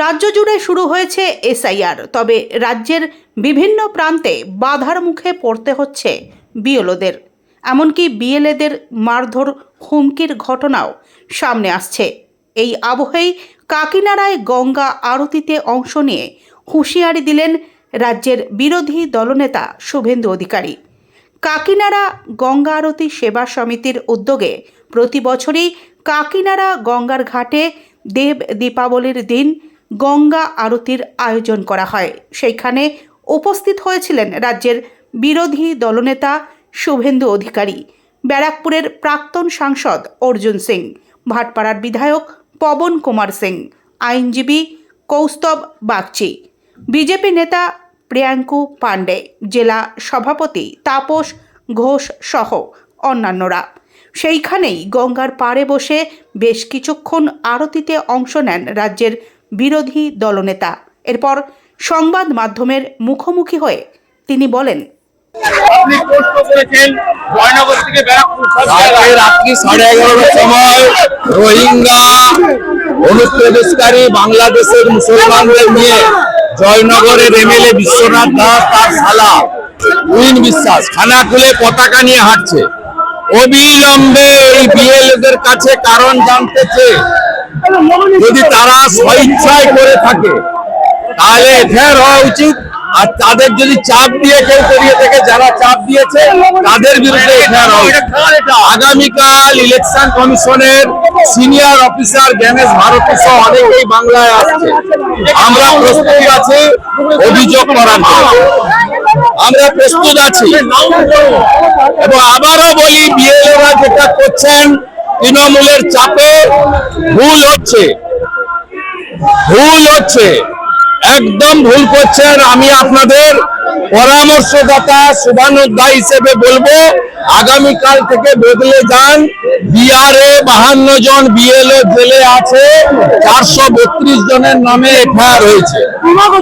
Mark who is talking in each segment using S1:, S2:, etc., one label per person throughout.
S1: রাজ্য জুড়ে শুরু হয়েছে এসআইআর, তবে রাজ্যের বিভিন্ন প্রান্তে বাধার মুখে পড়তে হচ্ছে বিএলওদের। এমনকি বিএলএদের মারধর হুমকির ঘটনাও সামনে আসছে। এই আবহেই কাকিনাড়ায় গঙ্গা আরতিতে অংশ নিয়ে হুঁশিয়ারি দিলেন রাজ্যের বিরোধী দলনেতা শুভেন্দু অধিকারী। কাকিনাড়া গঙ্গা আরতি সেবা সমিতির উদ্যোগে প্রতি বছরই কাকিনাড়া গঙ্গার ঘাটে দেব দীপাবলির দিন গঙ্গা আরতির আয়োজন করা হয়। সেইখানে উপস্থিত হয়েছিলেন রাজ্যের বিরোধী দলনেতা শুভেন্দু অধিকারী, ব্যারাকপুরের প্রাক্তন সাংসদ অর্জুন সিং, ভাটপাড়ার বিধায়ক পবন কুমার সিং, আইনজীবী কৌস্তব বাগচি, বিজেপি নেতা প্রিয়াঙ্কু পাণ্ডে, জেলা সভাপতি তাপস ঘোষ সহ অন্যান্যরা। সেইখানেই গঙ্গার পাড়ে বসে বেশ কিছুক্ষণ আরতিতে অংশ নেন রাজ্যের বিরোধী দলনেতা। এরপর সংবাদ মাধ্যমের মুখোমুখি হয়ে তিনি বলেন
S2: আপনি প্রশ্ন করেছেন জয়নগর থেকে ব্যারাকপুর সব
S3: কালকে
S2: জায়গায়।
S3: রাত্রি সাড়ে এগারোটার সময় রোহিঙ্গা অনুপ্রবেশকারী বাংলাদেশের মুসলমানদের নিয়ে জয়নগরের এমএলএ বিশ্বনাথ দাস তার শালা উইন বিশ্বাস খানা খুলে পতাকা নিয়ে হাঁটছে। অবিলম্বে এই বিএলএদের কাছে কারণ জানতে চেয়ে যদি তারা স্বেচ্ছায় করে থাকে। তাহলে এফআইআর হওয়া উচিত। আর তাদের যদি চাপ দিয়ে কেউ করিয়ে থাকে যারা চাপ দিয়েছে, তাদের বিরুদ্ধে। আগামীকাল ইলেকশন কমিশনের সিনিয়র অফিসার জ্ঞানেশ ভারতী সহ অনেকেই বাংলায় আসছে। আমরা প্রস্তুত আছি, অভিযোগ করার। আমরা প্রস্তুত আছি। এবং আবারও বলি বিএলএরা যেটা করছেন, তৃণমূলের চাপে ভুল হচ্ছে। ভুল হচ্ছে। একদম ভুল করছেন আমি আপনাদের পরামর্শদাতা শুভানুদ্দা হিসেবে বলব, আগামীকাল থেকে বদলে যান। বিআরএ বাহান্ন জন বিএলও জেলে আছে, চারশো বত্রিশ জনের নামে এফআইআর হয়েছে।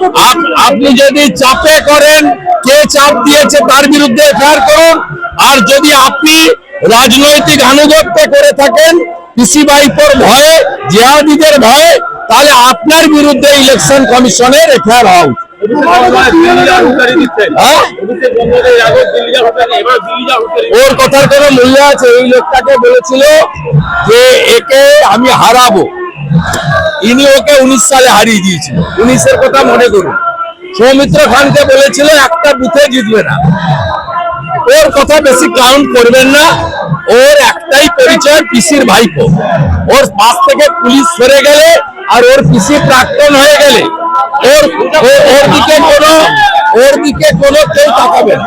S3: আপ- আপনি যদি চাপে করেন, কে চাপ দিয়েছে তার বিরুদ্ধে এফআইআর করুন। আর যদি আপনি রাজনৈতিক আনুগত্য করে থাকেন পিসি বাইপোর ভয়ে, জিহাদিদের ভয়ে তাহলে আপনার বিরুদ্ধে ইলেকশন কমিশনের এফআইআর হওয়া হ্যাঁ? ওর কথার কোনো মূল্য আছে? এই লোকটাকে বলেছিল যে একে আমি হারাবো। ইনি ওকে উনিশ সালে হারিয়ে দিয়েছিল। উনিশের কথা মনে করুন। সৌমিত্র খানকে বলেছিল, একটা বুথে জিতবে না। ওর কথা বেশি কাউন্ট করবেন না। ওর একটাই পরিচয় পিসির ভাইপো। ওর পাশ থেকে পুলিশ সরে গেলে আর ওর পিসি প্রাক্তন হয়ে গেলে ওর ওর দিকে কোনো ওর দিকে কোনো কেউ তাকাবে না।